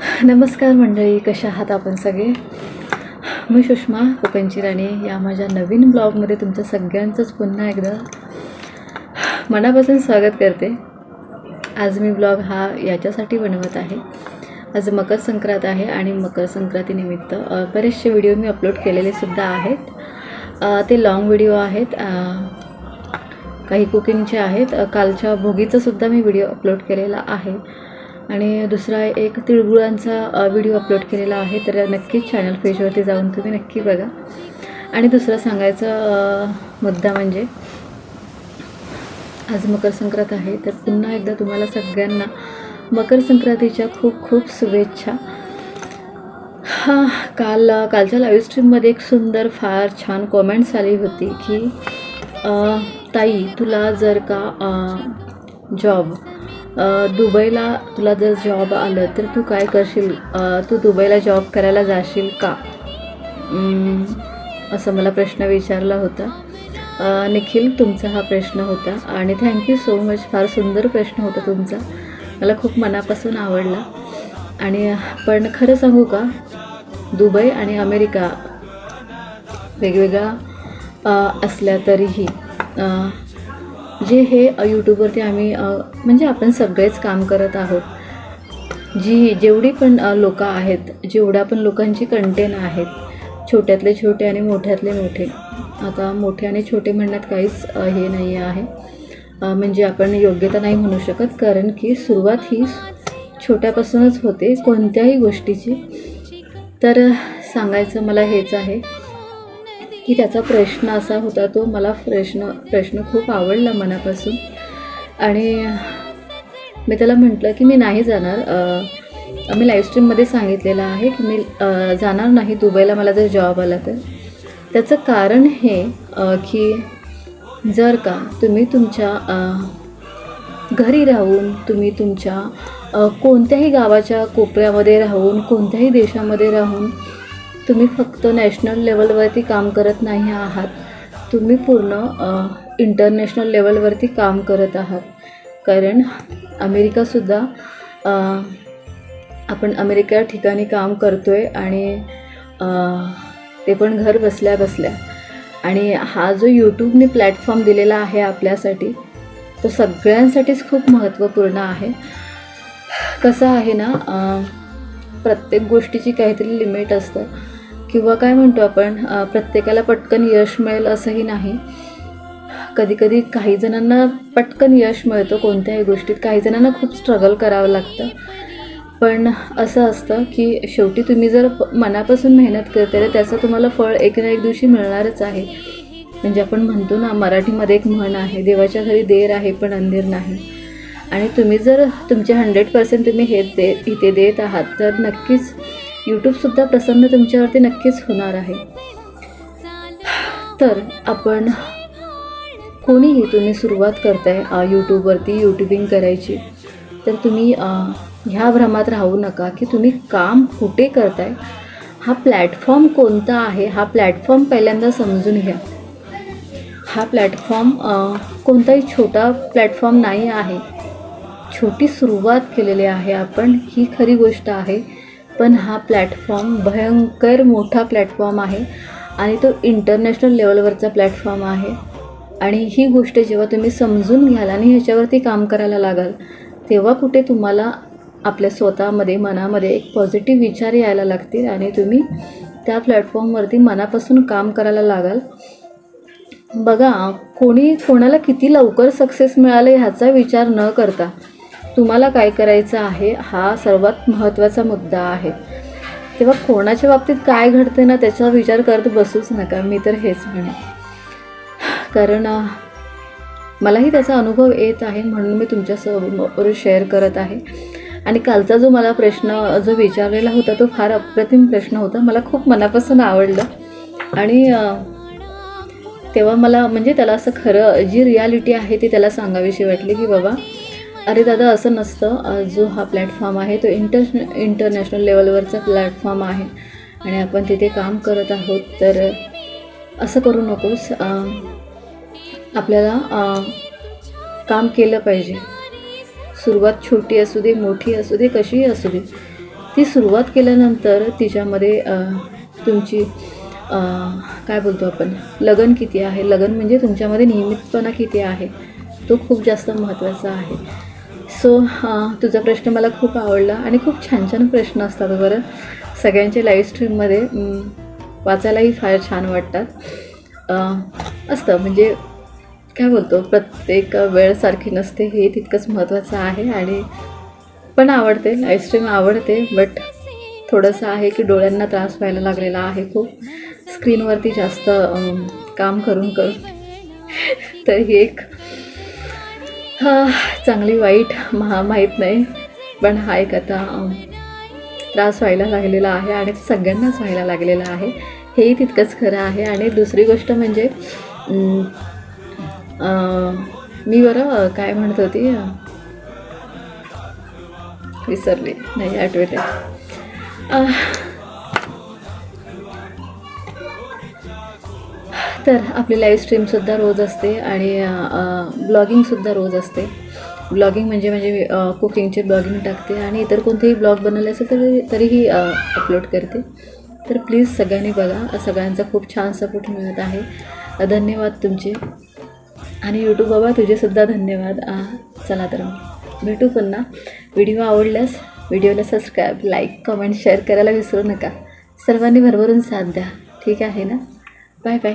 नमस्कार मंडळी कशा आहात आपण सगळे? मी सुषमा कोकणची राणी. या माझ्या नवीन ब्लॉगमध्ये तुमचं सगळ्यांचंच पुन्हा एकदा मनापासून स्वागत करते. आज मी ब्लॉग हा याच्यासाठी बनवत आहे. आज मकर संक्रांत आहे आणि मकर संक्रांतीनिमित्त बरेचसे व्हिडिओ मी अपलोड केलेले सुद्धा आहेत. ते लाँग व्हिडिओ आहेत. काही कुकिंगचे आहेत. कालच्या भोगीचा सुद्धा मी व्हिडिओ अपलोड केलेला आहे. आणि दुसरा एक तिळगुळांचा व्हिडिओ अपलोड केलेला आहे तर नक्कीच चॅनल पेजवरती जाऊन तुम्ही नक्की बघा. आणि दुसरा सांगायचा मुद्दा म्हणजे आज मकर संक्रांत आहे तर पुन्हा एकदा तुम्हाला सगळ्यांना मकर संक्रांतीच्या खूप खूप शुभेच्छा. हां काल कालच्या लाईव्ह स्ट्रीममध्ये एक सुंदर फार छान कॉमेंट्स आली होती की ताई तुला जर का जॉब दुबईला तुला जर जॉब आलं तर तू काय करशील? तू दुबईला जॉब करायला जाशील का? असं मला प्रश्न विचारला होता. निखिल तुमचा हा प्रश्न होता आणि थँक्यू सो मच फार सुंदर प्रश्न होता तुमचा. मला खूप मनापासून आवडला. आणि पण खरं सांगू का? दुबई आणि अमेरिका वेगवेगळ्या असल्या तरीही जे हे यूट्यूबवरती आम्ही म्हणजे आपण सगळेच काम करत आहोत. जी जेवढी पण लोकं आहेत जेवढ्या पण लोकांची कंटेन आहेत छोट्यातले छोटे आणि मोठ्यातले मोठे आता मोठे आणि छोटे म्हणण्यात काहीच हे नाही आहे. म्हणजे आपण योग्यता नाही म्हणू शकत कारण की सुरुवात ही छोट्यापासूनच होते कोणत्याही गोष्टीची. तर सांगायचं मला हेच आहे की त्याचा प्रश्न असा होता तो मला प्रश्न प्रश्न खूप आवडला मनापासून. आणि मी त्याला म्हटलं की मी नाही जाणार. मी लाईव्हस्ट्रीममध्ये सांगितलेलं आहे की मी जाणार नाही दुबईला मला जर जॉब आला तर. त्याचं कारण हे की जर का तुम्ही तुमच्या घरी राहून तुम्ही तुमच्या कोणत्याही गावाच्या कोपऱ्यामध्ये राहून कोणत्याही देशामध्ये राहून तुम्ही फक्त नॅशनल लेवलवरती काम करत नाही आहात. तुम्ही पूर्ण इंटरनॅशनल लेवलवरती काम करत आहात. कारण अमेरिकासुद्धा आपण अमेरिका ठिकाणी काम करतो आहे आणि ते पण घर बसल्या बसल्या. आणि हा जो यूट्यूबने प्लॅटफॉर्म दिलेला आहे आपल्यासाठी तो सगळ्यांसाठीच खूप महत्त्वपूर्ण आहे. कसं आहे ना प्रत्येक गोष्टीची काहीतरी लिमिट असतं. किंवा काय म्हणतो आपण प्रत्येकाला पटकन यश मिळेल असंही नाही. कधीकधी काही जणांना पटकन यश मिळतं कोणत्याही गोष्टीत. काही जणांना खूप स्ट्रगल करावं लागतं. पण असं असतं की शेवटी तुम्ही जर प- मनापासून मेहनत करते तर त्याचं तुम्हाला फळ एक ना एक दिवशी मिळणारच आहे. म्हणजे आपण म्हणतो ना मराठीमध्ये एक म्हण आहे देवाच्या घरी देर आहे पण अंधेर नाही. आणि तुम्ही जर तुमचे हंड्रेड पर्सेंट तुम्ही हे दे इथे देत आहात तर नक्कीच यूट्यूबसुद्धा प्रसन्न तुमच्यावरती नक्कीच होणार आहे. तर आपण कोणीही तुम्ही सुरुवात करताय यूट्यूबवरती यूट्यूबिंग करायची? तर तुम्ही ह्या भ्रमात राहू नका की तुम्ही काम कुठे करताय? हा प्लॅटफॉर्म कोणता आहे? हा प्लॅटफॉर्म पहिल्यांदा समजून घ्या. हा प्लॅटफॉर्म कोणताही छोटा प्लॅटफॉर्म नाही आहे. छोटी सुरुवात केलेली आहे आपण. ही खरी गोष्ट आहे. पण हा प्लॅटफॉर्म भयंकर मोठा प्लॅटफॉर्म आहे आणि तो इंटरनॅशनल लेवलवरचा प्लॅटफॉर्म आहे. आणि ही गोष्ट जेव्हा तुम्ही समजून घ्याल आणि ह्याच्यावरती काम करायला लागाल तेव्हा कुठे तुम्हाला आपल्या स्वतःमध्ये मनामध्ये एक पॉझिटिव्ह विचार यायला लागतील आणि तुम्ही त्या प्लॅटफॉर्मवरती मनापासून काम करायला लागाल. बघा कोणी कोणाला किती लवकर सक्सेस मिळालं ह्याचा विचार न करता तुम्हाला काय करायचं आहे हा सर्वात महत्त्वाचा मुद्दा आहे. तेव्हा कोणाच्या बाबतीत काय घडते ना त्याचा विचार करत बसूच नका. मी तर हेच म्हणेन. कारण मलाही त्याचा अनुभव येत आहे म्हणून मी तुमच्यासमोर शेअर करत आहे. आणि कालचा जो मला प्रश्न जो विचारलेला होता तो फार अप्रतिम प्रश्न होता. मला खूप मनापासून आवडलं. आणि तेव्हा मला म्हणजे त्याला असं खरं जी रियालिटी आहे ती त्याला सांगावीशी वाटली की बाबा अरे दादा असं नसतं. जो हा प्लॅटफॉर्म आहे तो इंटर इंटरनॅशनल लेवलवरचा प्लॅटफॉर्म आहे. आणि आपण तिथे काम करत आहोत तर असं करू नकोस. आपल्याला काम केलं पाहिजे. सुरुवात छोटी असू दे मोठी असू दे कशीही असू दे. ती सुरुवात केल्यानंतर तिच्यामध्ये तुमची काय बोलतो आपण? लगन किती आहे? लगन म्हणजे तुमच्यामध्ये नियमितपणा किती आहे? तो खूप जास्त महत्त्वाचा आहे. सो तुझा प्रश्न मला खूप आवडला आणि खूप छान छान प्रश्न असतात बरं. सगळ्यांचे लाईव्ह स्ट्रीममध्ये वाचायलाही फार छान वाटतात. असतं म्हणजे काय बोलतो प्रत्येक वेळसारखी नसते हे तितकंच महत्त्वाचं आहे आणि पण आवडते लाईव्ह स्ट्रीम आवडते बट थोडंसं आहे की डोळ्यांना त्रास व्हायला लागलेला आहे खूप. स्क्रीनवरती जास्त काम करून करून तर ही एक हां चांगली वाईट महा माहीत नाही. पण हा एक आता त्रास व्हायला लागलेला आहे आणि सगळ्यांनाच व्हायला लागलेला आहे. हेही तितकंच खरं आहे. आणि दुसरी गोष्ट म्हणजे मी बरं काय म्हणत होती? विसरली. नाही आठवत तर आपली लाईव्ह स्ट्रीमसुद्धा रोज असते आणि ब्लॉगिंगसुद्धा रोज असते. ब्लॉगिंग म्हणजे म्हणजे मी कुकिंगचे ब्लॉगिंग टाकते आणि इतर कोणतेही ब्लॉग बनवले असेल तरी तरीही अपलोड करते. तर प्लीज सगळ्यांनी बघा. सगळ्यांचा खूप छान सपोर्ट मिळत आहे. धन्यवाद तुमचे. आणि यूट्यूब बाबा तुझेसुद्धा धन्यवाद. चला तर मग. भेटू पुन्हा. व्हिडिओ आवडल्यास व्हिडिओला सबस्क्राईब लाईक कमेंट शेअर करायला विसरू नका. सर्वांनी भरभरून साथ द्या. ठीक आहे ना? Bye bye